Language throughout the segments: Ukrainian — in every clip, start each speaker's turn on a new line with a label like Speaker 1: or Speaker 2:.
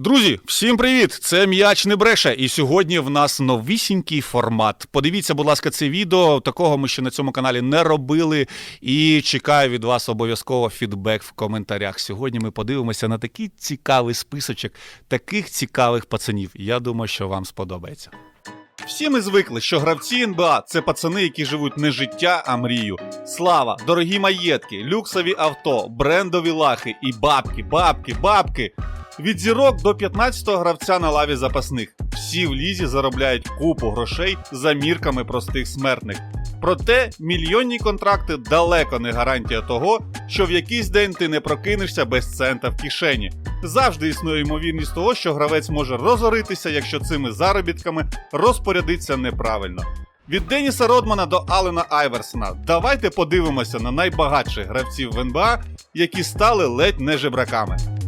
Speaker 1: Друзі, всім привіт! Це м'яч не бреше. І сьогодні в нас новісінький формат. Подивіться, будь ласка, це відео. Такого ми ще на цьому каналі не робили. І чекаю від вас обов'язково фідбек в коментарях. Сьогодні ми подивимося на такий цікавий списочок таких цікавих пацанів. Я думаю, що вам сподобається. Всі ми звикли, що гравці НБА це пацани, які живуть не життя, а мрію. Слава, дорогі маєтки, люксові авто, брендові лахи і бабки, бабки, бабки. Від зірок до 15-го гравця на лаві запасних. Всі в лізі заробляють купу грошей за мірками простих смертних. Проте мільйонні контракти далеко не гарантія того, що в якийсь день ти не прокинешся без цента в кишені. Завжди існує ймовірність того, що гравець може розоритися, якщо цими заробітками розпорядиться неправильно. Від Деніса Родмана до Алена Айверсона. Давайте подивимося на найбагатших гравців в НБА, які стали ледь не жебраками.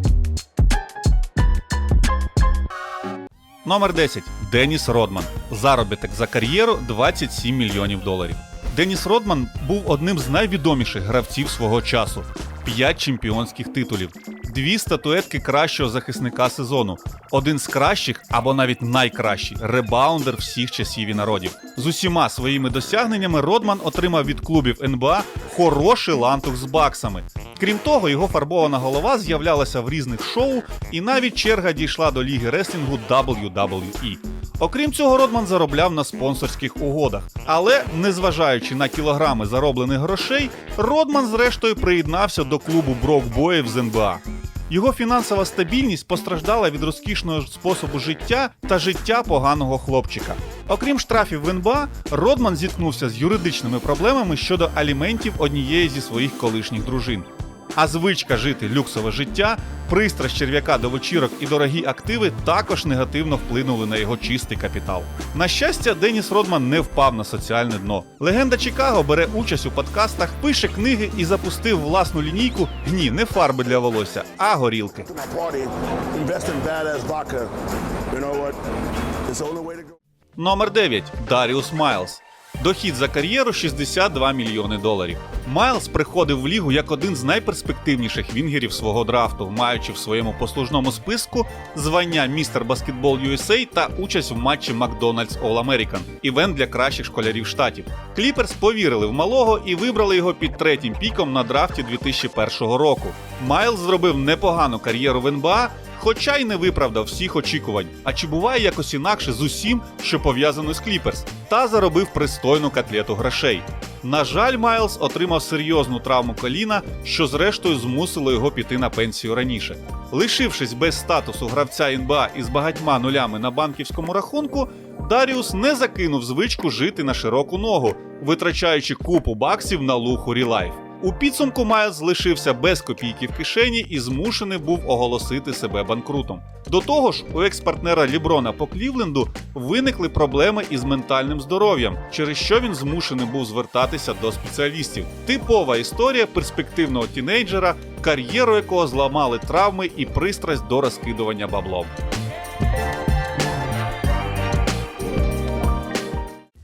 Speaker 1: Номер 10. Деніс Родман. Заробіток за кар'єру 27 мільйонів доларів. Деніс Родман був одним з найвідоміших гравців свого часу. П'ять чемпіонських титулів, дві статуетки кращого захисника сезону, один з кращих або навіть найкращий ребаундер всіх часів і народів. З усіма своїми досягненнями Родман отримав від клубів НБА хороший лантух з баксами. Крім того, його фарбована голова з'являлася в різних шоу, і навіть черга дійшла до ліги реслінгу WWE. Окрім цього, Родман заробляв на спонсорських угодах. Але, незважаючи на кілограми зароблених грошей, Родман зрештою приєднався до клубу брокбоїв з НБА. Його фінансова стабільність постраждала від розкішного способу життя та життя поганого хлопчика. Окрім штрафів в НБА, Родман зіткнувся з юридичними проблемами щодо аліментів однієї зі своїх колишніх дружин. А звичка жити люксове життя, пристрасть черв'яка до вечірок і дорогі активи також негативно вплинули на його чистий капітал. На щастя, Деніс Родман не впав на соціальне дно. Легенда Чикаго бере участь у подкастах, пише книги і запустив власну лінійку гні не фарби для волосся, а горілки. Номер 9. Даріус Майлз. Дохід за кар'єру 62 мільйони доларів. Майлз приходив в лігу як один з найперспективніших вінгерів свого драфту, маючи в своєму послужному списку звання містер баскетбол USA та участь в матчі Макдональдс All American – івент для кращих школярів штатів. Кліперс повірили в малого і вибрали його під третім піком на драфті 2001 року. Майлз зробив непогану кар'єру в НБА, Хоча й не виправдав всіх очікувань. А чи буває якось інакше з усім, що пов'язано з Кліперс, та заробив пристойну котлету грошей. На жаль, Майлз отримав серйозну травму коліна, що зрештою змусило його піти на пенсію раніше. Лишившись без статусу гравця НБА із багатьма нулями на банківському рахунку, Даріус не закинув звичку жити на широку ногу, витрачаючи купу баксів на лухурі лайф. У підсумку Майлз лишився без копійки в кишені і змушений був оголосити себе банкрутом. До того ж, у екс-партнера Ліброна по Клівленду виникли проблеми із ментальним здоров'ям, через що він змушений був звертатися до спеціалістів. Типова історія перспективного тінейджера, кар'єру якого зламали травми і пристрасть до розкидування баблом.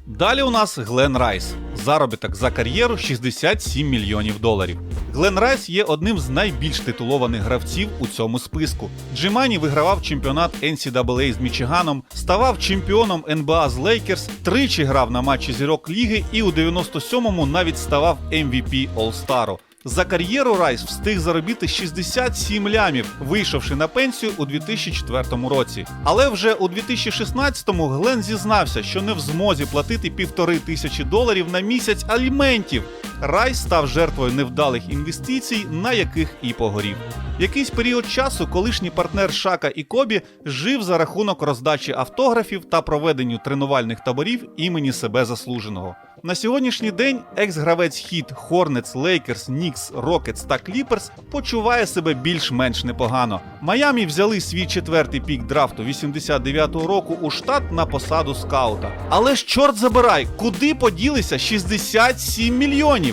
Speaker 1: Далі у нас Глен Райс. Заробіток за кар'єру 67 мільйонів доларів. Глен Райс є одним з найбільш титулованих гравців у цьому списку. Джимані вигравав чемпіонат NCAA з Мічиганом, ставав чемпіоном НБА з Лейкерс, тричі грав на матчі зірок ліги і у 97-му навіть ставав MVP All-Стару. За кар'єру Райс встиг заробити 67 лямів, вийшовши на пенсію у 2004 році. Але вже у 2016-му Глен зізнався, що не в змозі платити півтори тисячі доларів на місяць аліментів. Райс став жертвою невдалих інвестицій, на яких і погорів. Якийсь період часу колишній партнер Шака і Кобі жив за рахунок роздачі автографів та проведенню тренувальних таборів імені себе заслуженого. На сьогоднішній день екс-гравець хіт Hornets, Lakers, Knicks, Rockets та Clippers почуває себе більш-менш непогано. Майамі взяли свій четвертий пік драфту 89-го року у штат на посаду скаута. Але ж чорт забирай, куди поділися 67 мільйонів?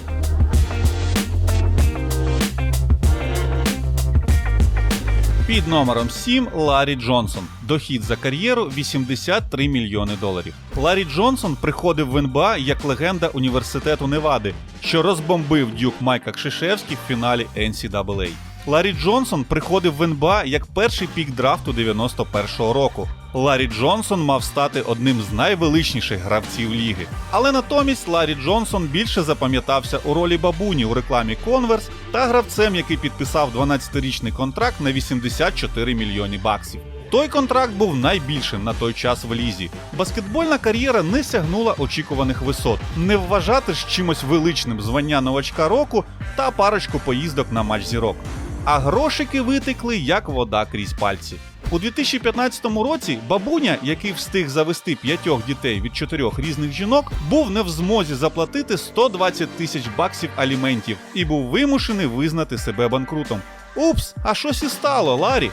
Speaker 1: Під номером 7 Ларі Джонсон. Дохід за кар'єру 83 мільйони доларів. Ларі Джонсон приходив в НБА як легенда університету Невади, що розбомбив дюк Майка Кшишевський в фіналі NCAA. Ларі Джонсон приходив в НБА як перший пік драфту 91-го року. Ларі Джонсон мав стати одним з найвеличніших гравців ліги. Але натомість Ларі Джонсон більше запам'ятався у ролі бабуні у рекламі Converse та гравцем, який підписав 12-річний контракт на 84 мільйони баксів. Той контракт був найбільшим на той час в лізі. Баскетбольна кар'єра не сягнула очікуваних висот. Не вважати ж чимось величним звання новачка року та парочку поїздок на матч зірок. А грошики витекли як вода крізь пальці. У 2015 році бабуня, який встиг завести п'ятьох дітей від чотирьох різних жінок, був не в змозі заплатити 120 тисяч баксів аліментів і був вимушений визнати себе банкрутом. Упс, а щось і стало, Ларі.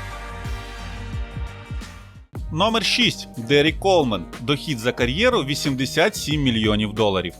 Speaker 1: Номер 6. Деррі Колмен. Дохід за кар'єру 87 мільйонів доларів.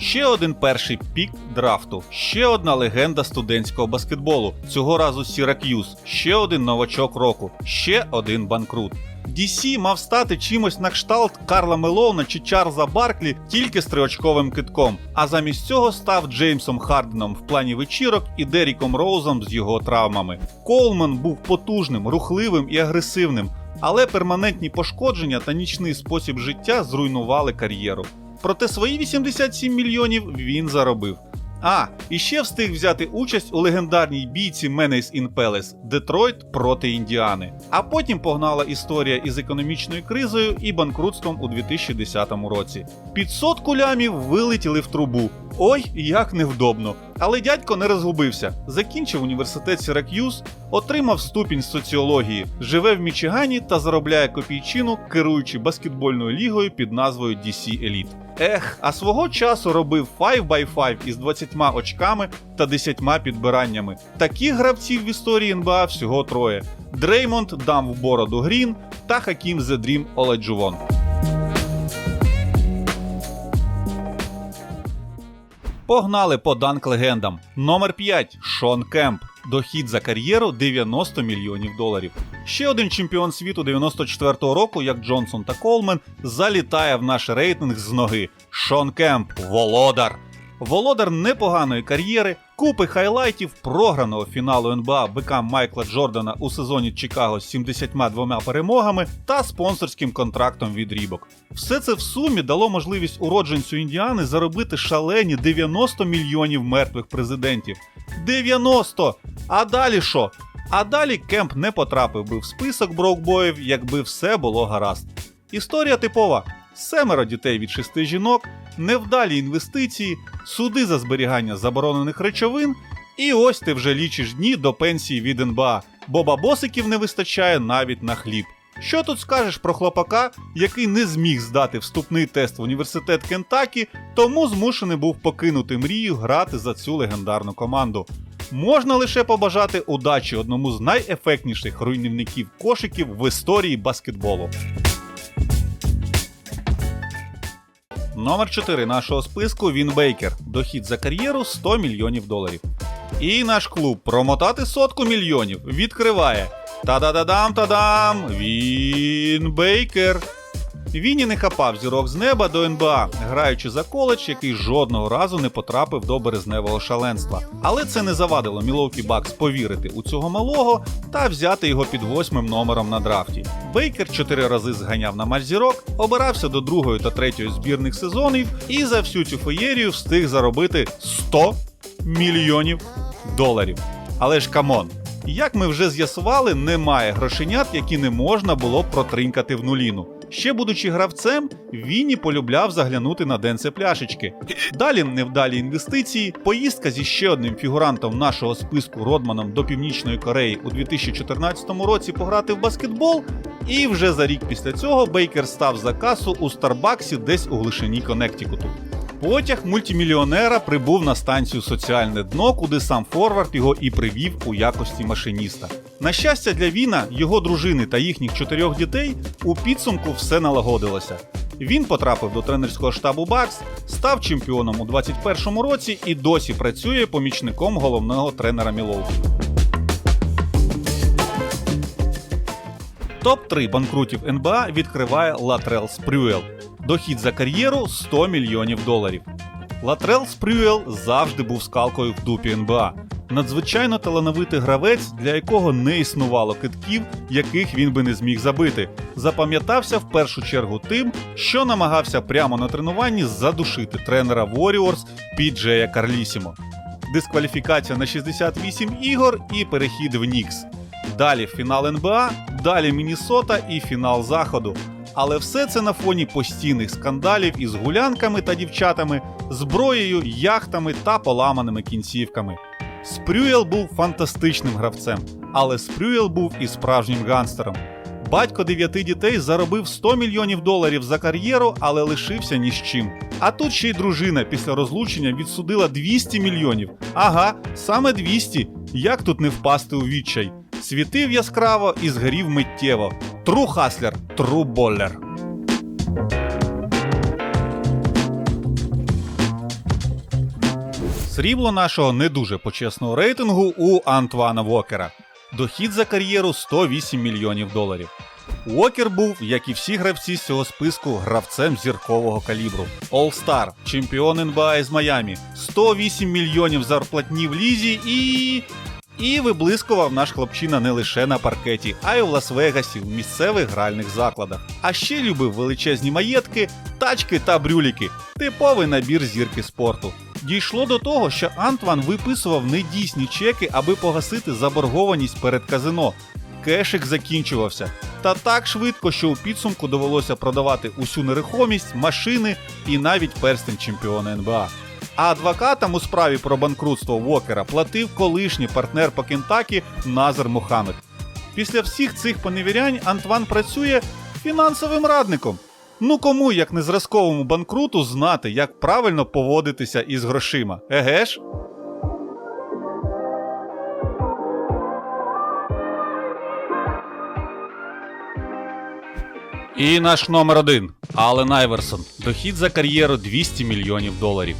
Speaker 1: Ще один перший пік драфту, ще одна легенда студентського баскетболу. Цього разу Сірак'юз, ще один новачок року, ще один банкрут. DC мав стати чимось на кшталт Карла Мелоуна чи Чарльза Барклі тільки з триочковим китком, а замість цього став Джеймсом Харденом в плані вечірок і Деріком Роузом з його травмами. Колман був потужним, рухливим і агресивним, але перманентні пошкодження та нічний спосіб життя зруйнували кар'єру. Проте свої 87 мільйонів він заробив. А, і ще встиг взяти участь у легендарній бійці in Palace Детройт проти Індіани. А потім погнала історія із економічною кризою і банкрутством у 2010 році. 500 кулямів вилетіли в трубу. Ой, як невдобно. Але дядько не розгубився. Закінчив університет Сірак'юз, отримав ступінь з соціології, живе в Мічигані та заробляє копійчину, керуючи баскетбольною лігою під назвою DC Elite. Ех, а свого часу робив 5x5 із 20 очками та 10 підбираннями. Таких гравців в історії НБА всього троє: Дреймонд дам в бороду Грін та Хакім Dream Оледжувон. Погнали по данк легендам. Номер 5. Шон Кемп. Дохід за кар'єру 90 мільйонів доларів. Ще один чемпіон світу 94-го року, як Джонсон та Колмен, залітає в наш рейтинг з ноги. Шон Кемп, володар. Володар непоганої кар'єри, купи хайлайтів програного фіналу НБА БК Майкла Джордана у сезоні Чикаго з 72 перемогами та спонсорським контрактом від Рібок. Все це в сумі дало можливість уродженцю Індіани заробити шалені 90 мільйонів мертвих президентів. 90! А далі що? А далі Кемп не потрапив би в список брокбоїв, якби все було гаразд. Історія типова: семеро дітей від шести жінок, невдалі інвестиції, суди за зберігання заборонених речовин, і ось ти вже лічиш дні до пенсії від НБА, бо бабосиків не вистачає навіть на хліб. Що тут скажеш про хлопака, який не зміг здати вступний тест в університет Кентакі, тому змушений був покинути мрію грати за цю легендарну команду. Можна лише побажати удачі одному з найефектніших руйнівників кошиків в історії баскетболу. Номер 4 нашого списку Він Бейкер. Дохід за кар'єру 100 мільйонів доларів. І наш клуб промотати сотку мільйонів відкриває. Та-да-да-дам та-дам! Він Бейкер. Він і не хапав зірок з неба до НБА, граючи за коледж, який жодного разу не потрапив до березневого шаленства. Але це не завадило Мілоукі Бакс повірити у цього малого та взяти його під восьмим номером на драфті. Бейкер чотири рази зганяв на матч зірок, обирався до другої та третьої збірних сезонів і за всю цю феєрію встиг заробити 100 мільйонів доларів. Але ж камон, як ми вже з'ясували, немає грошенят, які не можна було протринькати в нуліну. Ще будучи гравцем, Вінні полюбляв заглянути на денце пляшечки. Далі невдалі інвестиції, поїздка зі ще одним фігурантом нашого списку Родманом до Північної Кореї у 2014 році пограти в баскетбол. І вже за рік після цього Бейкер став за касу у Старбаксі десь у глишині Коннектикуту. Потяг мультимільйонера прибув на станцію Соціальне дно, куди сам Форвард його і привів у якості машиніста. На щастя для Віна, його дружини та їхніх чотирьох дітей у підсумку все налагодилося. Він потрапив до тренерського штабу Бакс, став чемпіоном у 2021 році і досі працює помічником головного тренера Мілоукі. Топ-3 банкрутів НБА відкриває Латрел Спрюел. Дохід за кар'єру 100 мільйонів доларів. Латрел Спрюел завжди був скалкою в дупі НБА. Надзвичайно талановитий гравець, для якого не існувало китків, яких він би не зміг забити. Запам'ятався в першу чергу тим, що намагався прямо на тренуванні задушити тренера Warriors Піджея Карлісімо. Дискваліфікація на 68 ігор і перехід в Нікс. Далі фінал НБА, далі Мінісота і фінал заходу. Але все це на фоні постійних скандалів із гулянками та дівчатами, зброєю, яхтами та поламаними кінцівками. Спрюєл був фантастичним гравцем, але Спрюєл був і справжнім гангстером. Батько дев'яти дітей заробив 100 мільйонів доларів за кар'єру, але лишився ні з чим. А тут ще й дружина після розлучення відсудила 200 мільйонів. Ага, саме 200. Як тут не впасти у відчай? Світив яскраво і згорів миттєво. Тру хаслер, тру боллер. Срібло нашого не дуже почесного рейтингу у Антуана Вокера. Дохід за кар'єру 108 мільйонів доларів. Уокер був, як і всі гравці з цього списку, гравцем зіркового калібру. All-Star, чемпіон НБА із Майамі, 108 мільйонів зарплатні в лізі і. І виблискував наш хлопчина не лише на паркеті, а й у Лас-Вегасі в місцевих гральних закладах. А ще любив величезні маєтки, тачки та брюліки. Типовий набір зірки спорту. Дійшло до того, що Антван виписував недійсні чеки, аби погасити заборгованість перед казино. Кешик закінчувався. Та так швидко, що у підсумку довелося продавати усю нерухомість, машини і навіть перстень чемпіона НБА. А адвокатам у справі про банкрутство Уокера платив колишній партнер по Кентакі Назар Мухаммед. Після всіх цих поневірянь Антван працює фінансовим радником. Ну кому, як не зразковому банкруту, знати, як правильно поводитися із грошима? Еге ж? І наш номер один Ален Айверсон. Дохід за кар'єру 200 мільйонів доларів.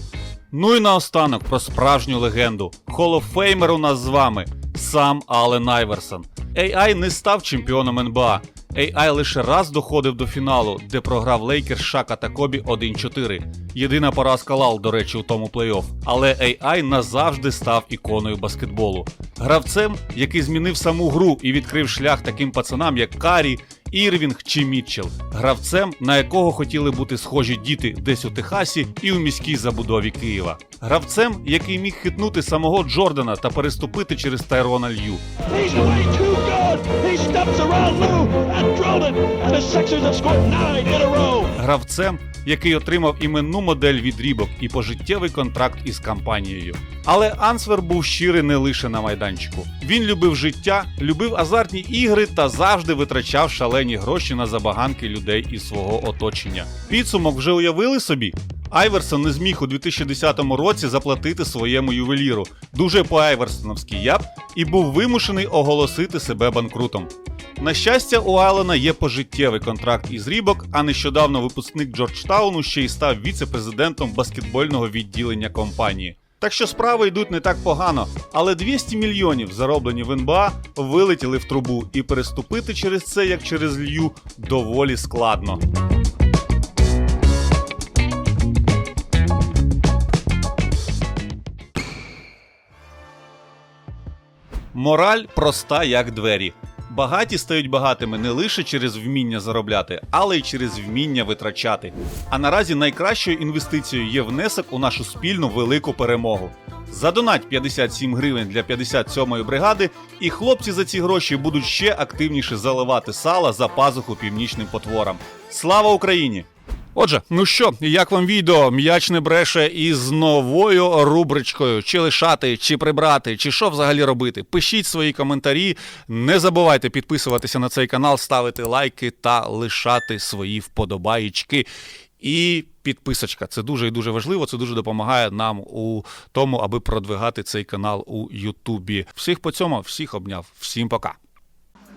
Speaker 1: Ну і наостанок про справжню легенду. Холофеймер у нас з вами сам Ален Айверсон. AI не став чемпіоном НБА. AI лише раз доходив до фіналу, де програв Лейкер Шака та Кобі 1-4. Єдина поразка Лал, до речі, у тому плей-офф. Але AI назавжди став іконою баскетболу. Гравцем, який змінив саму гру і відкрив шлях таким пацанам, як Карі, Ірвінг чи Мітчелл. Гравцем, на якого хотіли бути схожі діти десь у Техасі і у міській забудові Києва. Гравцем, який міг хитнути самого Джордана та переступити через Тайрона Лью. Гравцем, який отримав іменну модель від Рібок і пожиттєвий контракт із компанією. Але Ансвер був щирий не лише на майданчику. Він любив життя, любив азартні ігри та завжди витрачав шалені гроші на забаганки людей із свого оточення. Підсумок вже уявили собі? Айверсон не зміг у 2010 році заплатити своєму ювеліру. Дуже по-айверсоновськи я б і був вимушений оголосити себе банкрутом. На щастя, у Алена є пожиттєвий контракт із Рібок, а нещодавно випускник Джорджтауну ще й став віце-президентом баскетбольного відділення компанії. Так що справи йдуть не так погано, але 200 мільйонів, зароблені в НБА, вилетіли в трубу, і переступити через це, як через лью, доволі складно. Мораль проста як двері. Багаті стають багатими не лише через вміння заробляти, але й через вміння витрачати. А наразі найкращою інвестицією є внесок у нашу спільну велику перемогу. Задонать 57 гривень для 57-ї бригади, і хлопці за ці гроші будуть ще активніше заливати сала за пазуху північним потворам. Слава Україні! Отже, ну що, як вам відео м'яч не бреше із новою рубричкою, чи лишати, чи прибрати, чи що взагалі робити? Пишіть свої коментарі. Не забувайте підписуватися на цей канал, ставити лайки та лишати свої вподобаєчки. І підписочка. Це дуже і дуже важливо. Це дуже допомагає нам у тому, аби продвигати цей канал у Ютубі. Всіх по цьому, всіх обняв. Всім пока.